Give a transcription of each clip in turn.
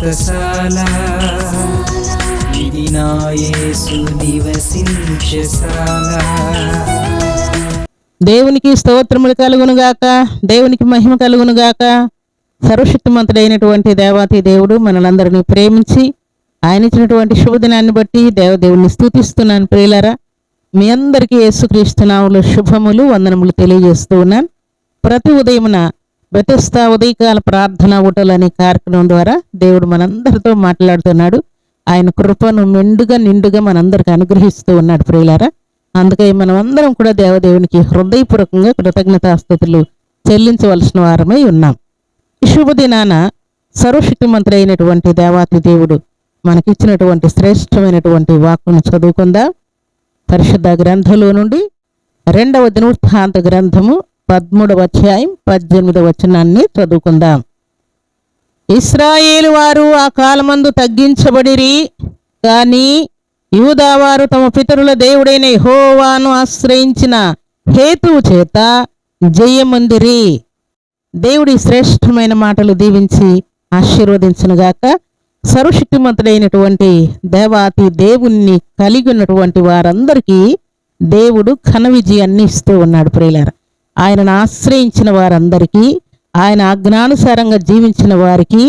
వ్రతశాల ఇది నా నివసించశాల దేవునికి స్తోత్రములు కలుగునుగాక దేవునికి మహిమ కలుగునుగాక సర్వశక్తిమంతుడైనటువంటి దేవాతి దేవుడు మనలందరినీ ప్రేమించి ఆయన ఇచ్చినటువంటి శుభదినాన్ని బట్టి దేవదేవుని స్థుతిస్తున్నాను ప్రియులరా. మీ అందరికీ యేసుక్రీస్తునాములు శుభములు వందనములు తెలియజేస్తూ ఉన్నాను. ప్రతి ఉదయమున బెతస్తా ఉదయకాల ప్రార్థన ఊటలు అనే కార్యక్రమం ద్వారా దేవుడు మనందరితో మాట్లాడుతున్నాడు. ఆయన కృపను మెండుగా నిండుగా మనందరికి అనుగ్రహిస్తూ ఉన్నాడు ప్రియులారా. అందుకే మనం అందరం కూడా దేవదేవునికి హృదయపూర్వకంగా కృతజ్ఞతాస్థుతులు చెల్లించవలసిన వారమై ఉన్నాం. ఈ శుభదినాన సర్వశక్తిమంతుడు అయినటువంటి దేవాతి దేవుడు మనకిచ్చినటువంటి శ్రేష్టమైనటువంటి వాక్కును చదువుకుందాం. పరిశుద్ధ గ్రంథంలో నుండి రెండవ దినవృత్తాంత గ్రంథము పదమూడవ అధ్యాయం పద్దెనిమిదవ వచనాన్ని చదువుకుందాం. ఇస్రాయేలు వారు ఆ కాలమందు తగ్గించబడిరి కానీ యూదావారు తమ పితరుల దేవుడైన హోవాను ఆశ్రయించిన హేతువు చేత జయమందిరి. దేవుడి శ్రేష్టమైన మాటలు దీవించి ఆశీర్వదించనుగాక. సర్వశక్తిమంతుడైనటువంటి దేవాతి దేవుణ్ణి కలిగి ఉన్నటువంటి వారందరికీ దేవుడు ఘన విజయాన్ని ఇస్తూ ఉన్నాడు ప్రియులారా. ఆయనను ఆశ్రయించిన వారందరికీ ఆయన ఆజ్ఞానుసారంగా జీవించిన వారికి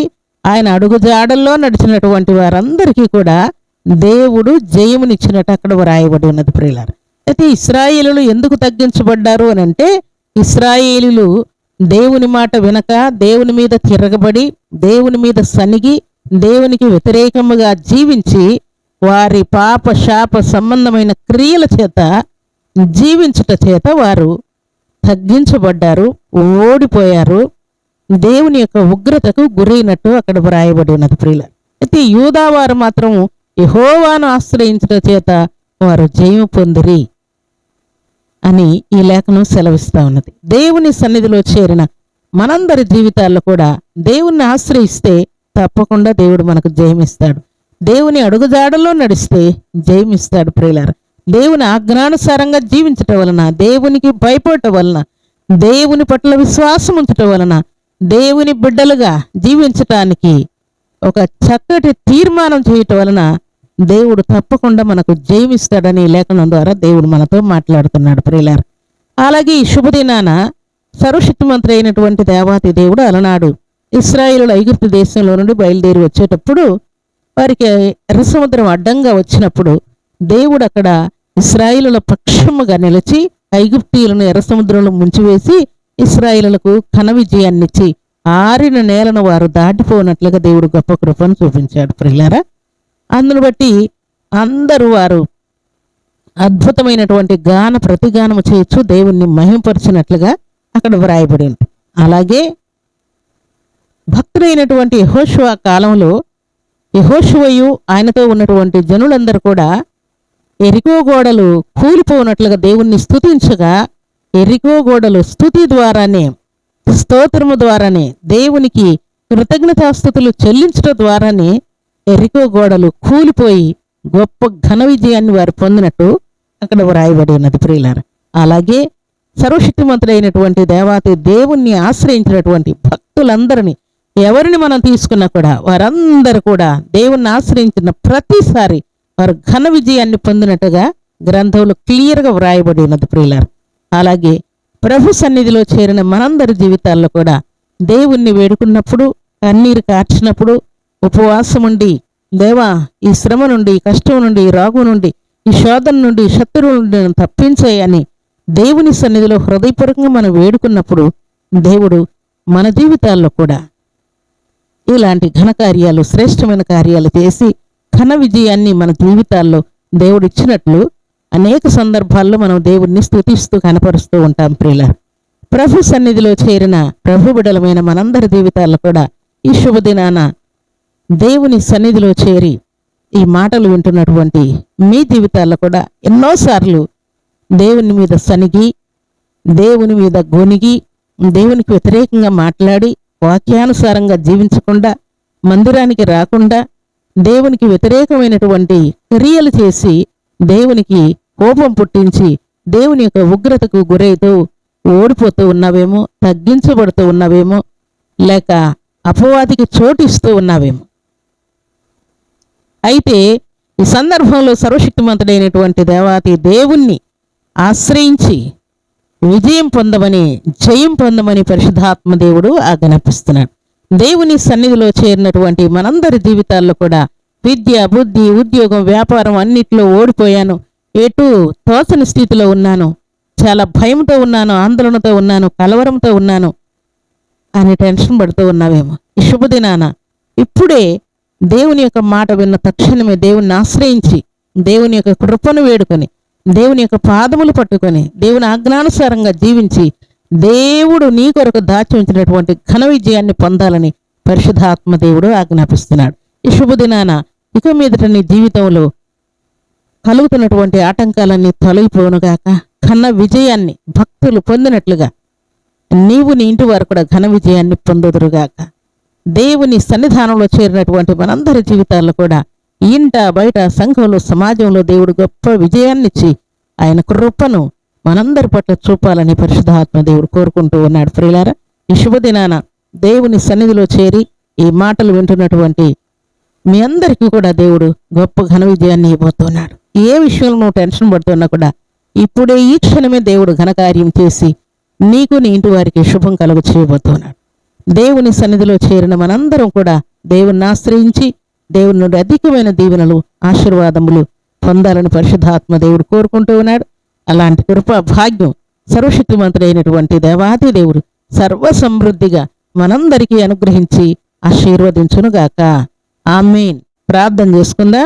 ఆయన అడుగుజాడల్లో నడిచినటువంటి వారందరికీ కూడా దేవుడు జయమునిచ్చినట్టు అక్కడ వ్రాయబడి ఉన్నది ప్రియులారు. అయితే ఇస్రాయేలులు ఎందుకు తగ్గించబడ్డారు అని అంటే ఇస్రాయేలులు దేవుని మాట వినక దేవుని మీద తిరగబడి దేవుని మీద సనిగి దేవునికి వ్యతిరేకముగా జీవించి వారి పాప శాప సంబంధమైన క్రియల చేత జీవించుట చేత వారు తగ్గించబడ్డారు ఓడిపోయారు. దేవుని యొక్క ఉగ్రతకు గురైనట్టు అక్కడ వ్రాయబడి ఉన్నది ప్రియుల అయితే యూదావారు మాత్రం యహోవాను ఆశ్రయించడం చేత వారు జయం పొందిరి అని ఈ లేఖనం సెలవిస్తా ఉన్నది. దేవుని సన్నిధిలో చేరిన మనందరి జీవితాల్లో కూడా దేవుణ్ణి ఆశ్రయిస్తే తప్పకుండా దేవుడు మనకు జయమిస్తాడు. దేవుని అడుగుజాడలో నడిస్తే జయమిస్తాడు ప్రియులార. దేవుని ఆజ్ఞానుసారంగా జీవించటం వలన దేవునికి భయపడటం వలన దేవుని పట్ల విశ్వాసం ఉంచటం వలన దేవుని బిడ్డలుగా జీవించటానికి ఒక చక్కటి తీర్మానం చేయటం వలన దేవుడు తప్పకుండా మనకు జయమిస్తాడని లేఖనం ద్వారా దేవుడు మనతో మాట్లాడుతున్నాడు. ప్రియులారు అలాగే ఈ శుభదినాన సర్వశక్తిమంతుడు అయినటువంటి దేవాతి దేవుడు అలనాడు ఇస్రాయిలు ఐగుప్తు దేశంలో నుండి బయలుదేరి వచ్చేటప్పుడు వారికి ఎర్ర సముద్రం అడ్డంగా వచ్చినప్పుడు దేవుడు అక్కడ ఇస్రాయిలుల పక్షముగా నిలిచి ఐగుప్తీయులను ఎర్రసముద్రంలో ముంచివేసి ఇస్రాయిలులకు ఘన విజయాన్నిచ్చి ఆరిన నేలను వారు దాటిపోనట్లుగా దేవుడు గొప్ప కృపను చూపించాడు. ప్రిల్లారా అందును బట్టి అందరూ వారు అద్భుతమైనటువంటి గాన ప్రతిగానము చేయొచ్చు దేవుణ్ణి మహింపరిచినట్లుగా అక్కడ వ్రాయబడి ఉంది. అలాగే భక్తుడైనటువంటి యహోశువ కాలంలో యహోశువయు ఆయనతో ఉన్నటువంటి జనులందరూ కూడా ఎరికో గోడలు కూలిపోనట్లుగా దేవుణ్ణి స్థుతించగా ఎరికో గోడలు స్థుతి ద్వారానే స్తోత్రము ద్వారానే దేవునికి కృతజ్ఞతాస్థుతులు చెల్లించడం ద్వారానే ఎరికో గోడలు కూలిపోయి గొప్ప ఘన విజయాన్ని వారు పొందినట్టు అక్కడ వ్రాయబడి ఉన్నది ప్రియులారు. అలాగే సర్వశక్తిమంతుడైనటువంటి దేవాతి దేవుణ్ణి ఆశ్రయించినటువంటి భక్తులందరినీ ఎవరిని మనం తీసుకున్నా కూడా వారందరూ కూడా దేవుణ్ణి ఆశ్రయించిన ప్రతిసారి వారు ఘన విజయాన్ని పొందినట్టుగా గ్రంథంలో క్లియర్గా వ్రాయబడి ఉన్నది ప్రియులారు. అలాగే ప్రభు సన్నిధిలో చేరిన మనందరి జీవితాల్లో కూడా దేవుణ్ణి వేడుకున్నప్పుడు కన్నీరు కార్చినప్పుడు ఉపవాసం ఉండి దేవా ఈ శ్రమ నుండి ఈ కష్టం నుండి ఈ రాగు నుండి ఈ శోధన నుండి శత్రువుల నుండి నన్ను తప్పించాయని దేవుని సన్నిధిలో హృదయపూర్వకంగా మనం వేడుకున్నప్పుడు దేవుడు మన జీవితాల్లో కూడా ఇలాంటి ఘన కార్యాలు శ్రేష్టమైన కార్యాలు చేసి ఘన విజయాన్ని మన జీవితాల్లో దేవుడిచ్చినట్లు అనేక సందర్భాల్లో మనం దేవుడిని స్తుతిస్తూ కనపరుస్తూ ఉంటాం ప్రియుల. ప్రభు సన్నిధిలో చేరిన ప్రభు బిడలమైన మనందరి జీవితాల్లో కూడా ఈ శుభదినాన దేవుని సన్నిధిలో చేరి ఈ మాటలు వింటున్నటువంటి మీ జీవితాల్లో కూడా ఎన్నోసార్లు దేవుని మీద సనిగి దేవుని మీద గొనిగి దేవునికి వ్యతిరేకంగా మాట్లాడి వాక్యానుసారంగా జీవించకుండా మందిరానికి రాకుండా దేవునికి వ్యతిరేకమైనటువంటి క్రియలు చేసి దేవునికి కోపం పుట్టించి దేవుని యొక్క ఉగ్రతకు గురైతూ ఓడిపోతూ ఉన్నావేమో తగ్గించబడుతూ ఉన్నావేమో లేక అపవాదికి చోటిస్తూ ఉన్నావేమో. అయితే ఈ సందర్భంలో సర్వశక్తిమంతుడైనటువంటి దేవాతి దేవుణ్ణి ఆశ్రయించి విజయం పొందమని జయం పొందమని పరిశుద్ధాత్మ దేవుడు ఆజ్ఞాపిస్తున్నాడు. దేవుని సన్నిధిలో చేరినటువంటి మనందరి జీవితాల్లో కూడా విద్య బుద్ధి ఉద్యోగం వ్యాపారం అన్నిట్లో ఓడిపోయాను. ఎటు తోచని స్థితిలో ఉన్నాను. చాలా భయంతో ఉన్నాను ఆందోళనతో ఉన్నాను కలవరంతో ఉన్నాను. అని టెన్షన్ పడుతూ ఉన్నావేమో. ఈ శుభదినాన ఇప్పుడే దేవుని యొక్క మాట విన్న తక్షణమే దేవుణ్ణి ఆశ్రయించి దేవుని యొక్క కృపను వేడుకొని దేవుని యొక్క పాదములు పట్టుకొని దేవుని ఆజ్ఞానుసారంగా జీవించి దేవుడు నీ కొరకు దాచి ఉంచినటువంటి ఘన విజయాన్ని పొందాలని పరిశుధాత్మ దేవుడు ఆజ్ఞాపిస్తున్నాడు. ఈ శుభదినాన ఇక మీదట నీ జీవితంలో కలుగుతున్నటువంటి ఆటంకాలన్నీ తొలగిపోనుగాక ఘన విజయాన్ని భక్తులు పొందినట్లుగా నీవు నీ ఇంటి వారు కూడా ఘన విజయాన్ని పొందుదురుగాక దేవుని సన్నిధానంలో చేరినటువంటి మనందరి జీవితాల్లో కూడా ఇంట బయట సంఘంలో సమాజంలో దేవుడు గొప్ప విజయాన్నిచ్చి ఆయన కృపను మనందరి పట్ల చూపాలని పరిశుద్ధాత్మ దేవుడు కోరుకుంటూ ఉన్నాడు. ప్రియులారా ఈ శుభదినాన దేవుని సన్నిధిలో చేరి ఈ మాటలు వింటున్నటువంటి మీ అందరికీ కూడా దేవుడు గొప్ప ఘన విజయాన్ని ఇవ్వబోతున్నాడు. ఏ విషయంలో నువ్వు టెన్షన్ పడుతున్నా కూడా ఇప్పుడే ఈ క్షణమే దేవుడు ఘనకార్యం చేసి నీకు నీ ఇంటి వారికి శుభం కలుగు చేయబోతున్నాడు. దేవుని సన్నిధిలో చేరిన మనందరం కూడా దేవుణ్ణి ఆశ్రయించి దేవుని నుండి అధికమైన దీవెనలు ఆశీర్వాదములు పొందాలని పరిశుద్ధాత్మ దేవుడు కోరుకుంటూ ఉన్నాడు. అలాంటి కృప భాగ్యం సర్వశక్తిమంతుడైనటువంటి దేవాది దేవుడు సర్వ సమృద్ధిగా మనందరికీ అనుగ్రహించి ఆశీర్వదించునుగాక. మీన్ ప్రార్థన చేసుకుందా.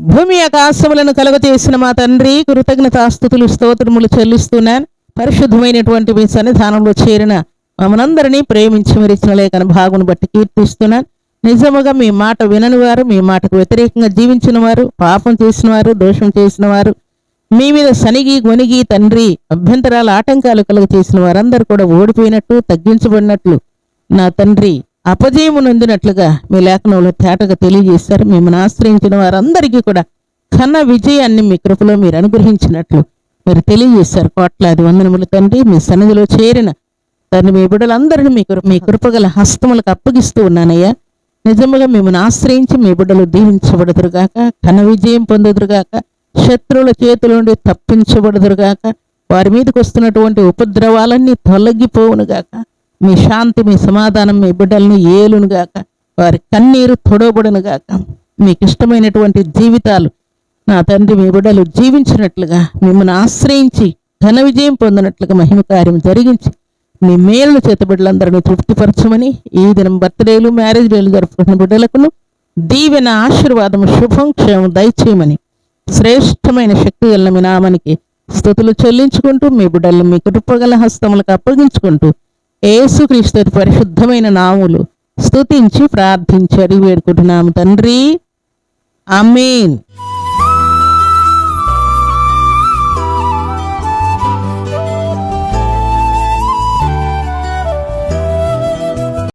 భూమి ఆకాశములను కలుగచేసిన మా తండ్రి కృతజ్ఞతాస్థుతులు స్తోత్రములు చెల్లిస్తున్నాను. పరిశుద్ధమైనటువంటి మీ సన్నిధానంలో చేరిన మమ్మనందరినీ ప్రేమించి మరిచిన లేఖన భాగును బట్టి కీర్తిస్తున్నాను. నిజముగా మీ మాట వినని వారు మీ మాటకు వ్యతిరేకంగా జీవించిన వారు పాపం చేసిన వారు దోషం చేసిన వారు మీ మీద శనిగి గొనిగి తండ్రి అభ్యంతరాల ఆటంకాలు కలుగ చేసిన వారందరూ కూడా ఓడిపోయినట్టు తగ్గించబడినట్లు నా తండ్రి అపజయము నొందినట్లుగా మీ లేఖనంలో తేటగా తెలియజేశారు. మిమ్మల్ని ఆశ్రయించిన వారందరికీ కూడా కన్న విజయాన్ని మీ కృపలో మీరు అనుగ్రహించినట్లు మీరు తెలియజేశారు. కోట్లాది వందనములు తండ్రి మీ సన్నిధిలో చేరిన తండ్రి మీ బిడ్డలందరినీ మీ మీ కృపగల హస్తములకు అప్పగిస్తూ ఉన్నానయ్యా. నిజముగా మిమ్మల్ని ఆశ్రయించి మీ బిడ్డలు దీవించబడదురుగాక ఘన విజయం పొందుదురుగాక శత్రువుల చేతుల నుండి తప్పించబడుదురుగాక వారి మీదకి వస్తున్నటువంటి ఉపద్రవాలన్నీ తొలగిపోవునుగాక మీ శాంతి మీ సమాధానం మీ బిడ్డల్ని ఏలునుగాక వారి కన్నీరు తొడవబడునుగాక మీకు ఇష్టమైనటువంటి జీవితాలు నా తండ్రి మీ బిడ్డలు జీవించినట్లుగా మిమ్మల్ని ఆశ్రయించి ఘన విజయం పొందినట్లుగా మహిమ కార్యం జరిగించి మీ మేలు చేత బిడ్డలందరినీ తృప్తిపరచమని ఈ దినం బర్త్డేలు మ్యారేజ్ డేలు జరుపుకున్న బిడ్డలకును దీవెన ఆశీర్వాదం శుభం క్షేమం దయచేయమని శ్రేష్టమైన శక్తి గల మీ నామానికి స్థుతులు చెల్లించుకుంటూ మీ బిడ్డలు మీ కృపగల హస్తములకు అప్పగించుకుంటూ ఏసుక్రీస్తు పరిశుద్ధమైన నాములు స్థుతించి ప్రార్థించి అడిగి వేడుకుంటున్నాము తండ్రి. అమీన్